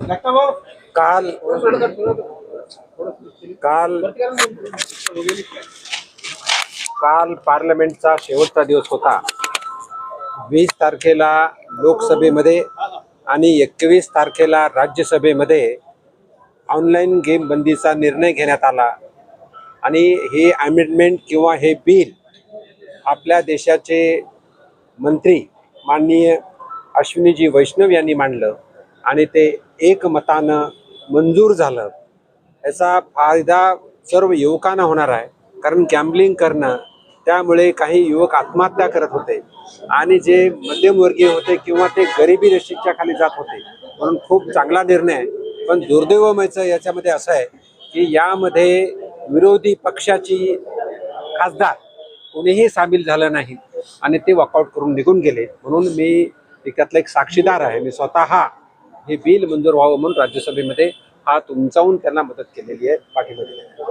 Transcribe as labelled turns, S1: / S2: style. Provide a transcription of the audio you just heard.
S1: काल काल काल पार्लमेंटचा शेवटचा दिवस होता. वीस तारखेला लोकसभेमध्ये आणि एकवीस तारखेला राज्यसभेमध्ये ऑनलाईन गेम बंदीचा निर्णय घेण्यात आला. आणि हे अमेंडमेंट किंवा हे बिल आपल्या देशाचे मंत्री माननीय अश्विनीजी वैष्णव यांनी मांडलं. आणि ते एकमतानं मंजूर झालं. याचा फायदा सर्व युवकांना होणार आहे. कारण गॅम्बलिंग करणं त्यामुळे काही युवक आत्महत्या करत होते. आणि जे मध्यमवर्गीय होते किंवा ते गरिबी रेषेच्या खाली जात होते. म्हणून खूप चांगला निर्णय आहे. पण दुर्दैवमयचं याच्यामध्ये असं आहे की यामध्ये विरोधी पक्षाची खासदार कोणीही सामील झालं नाही. आणि ते वॉकआउट करून निघून गेले. म्हणून मी त्यातला एक साक्षीदार आहे. मी स्वतः हे बिल मंजूर व्हावं म्हणून राज्यसभेमध्ये हात उंचावून त्यांना मदत केलेली आहे पाठिंबा दिलेला आहे.